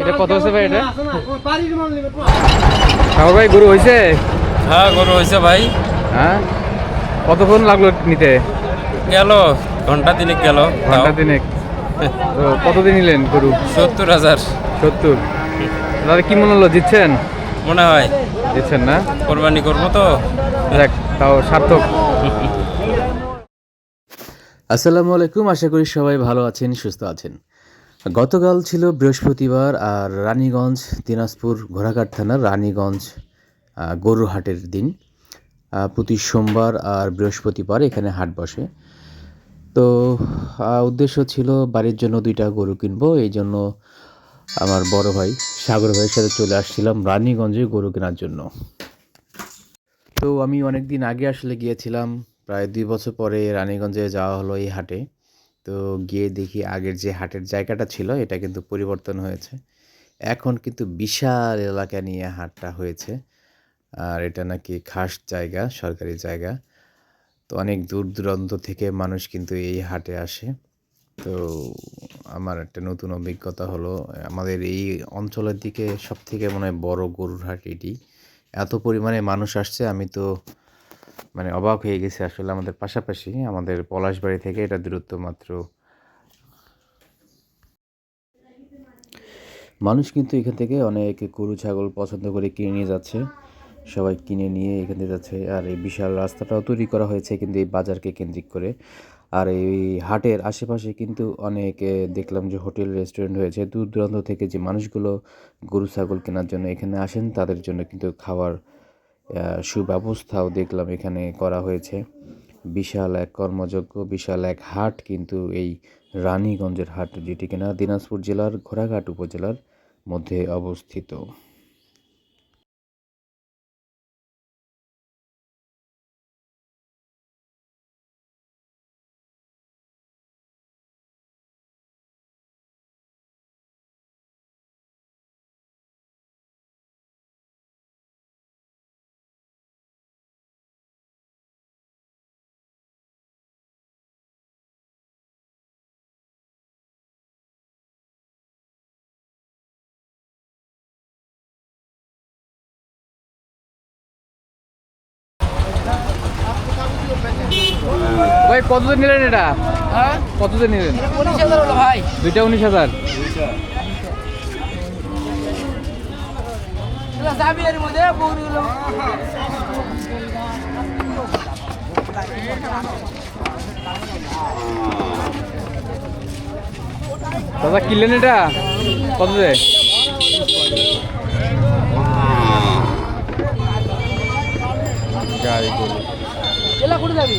এটা কত হচ্ছে ভাই এটা? বাড়ির মাল নেবে সাগর ভাই গরু হয়েছে হ্যাঁ গরু হয়েছে ভাই। হ্যাঁ? কতক্ষণ লাগল নিতে? গেল ঘণ্টা তিনেক গেল ঘণ্টা দিনে তো কতদিন নিলেন গরু? সত্তর হাজার। সত্তর। দাদা কি মনে হলো জিতছেন? মনে হয়। দিচ্ছেন না? কোরবানি করব তো। দেখ তাও সার্থক। আসসালামু আলাইকুম আশা করি সবাই ভালো আছেন সুস্থ আছেন। গতকাল ছিল বৃহস্পতিবার আর রানীগঞ্জ দিনাজপুর ঘোড়াঘাট থানার রানীগঞ্জ আহ, গরুর হাটের দিন প্রতি সোমবার আর বৃহস্পতিবার এখানে হাট বসে। তো উদ্দেশ্য ছিল বাড়ির জন্য দুইটা গরু কিনবো এই জন্য আমার বড় ভাই সাগর ভাইয়ের সাথে চলে আসছিলাম রানীগঞ্জে গরু কেনার জন্য। তো আমি অনেক দিন আগে আসলে গিয়েছিলাম প্রায় দুই বছর পরে রানীগঞ্জে যাওয়া হলো এই হাটে। তো গিয়ে দেখি আগের যে হাটের জায়গাটা ছিল, এটা কিন্তু পরিবর্তন হয়েছে। এখন কিন্তু বিশাল এলাকা নিয়ে হাটটা হয়েছে। আর এটা নাকি খাস জায়গা, সরকারি জায়গা। তো অনেক দূর দূরান্ত থেকে মানুষ কিন্তু এই হাটে আসে। তো আমার একটা নতুন অভিজ্ঞতা হলো, আমাদের এই অঞ্চলের দিকে সব থেকে মনে হয় বড় গরুর হাট এটি। এত পরিমাণে মানুষ আসছে, আমি তো মানে অবাক হয়ে গেছে আসলে আমাদের পাশাপাশি আমাদের পলাশবাড়ি থেকে এটা দূরত্ব মাত্র। মানুষ কিন্তু এখান থেকে অনেক গরু ছাগল পছন্দ করে কিনে নিয়ে যাচ্ছে। সবাই কিনে নিয়ে এখান থেকে যাচ্ছে। আর এই বিশাল রাস্তাটাও তৈরি করা হয়েছে কিন্তু এই বাজারকে কেন্দ্রিক করে। আর এই হাটের আশেপাশে কিন্তু অনেক দেখলাম যে হোটেল, রেস্টুরেন্ট হয়েছে দূর দূরান্ত থেকে যে মানুষগুলো গরু, ছাগল কেনার জন্য এখানে আসেন, তাদের জন্য কিন্তু খাওয়ার সুব্যবস্থাও দেখলাম এখানে করা হয়েছে। বিশাল এক কর্মযোগ্য, বিশাল এক হাট কিন্তু এই রানীগঞ্জের হাট, যেটি কিনা দিনাজপুর জেলার ঘোড়াঘাট উপজেলার মধ্যে অবস্থিত। ভাই কতদিন নিলেন এটা? কতদিন নিলেন? উনিশ হাজার হলো ভাই। দুইটা উনিশ হাজার। দাদা কিনলেন এটা? কত দে গাড়ি গরু এলা করে যাবি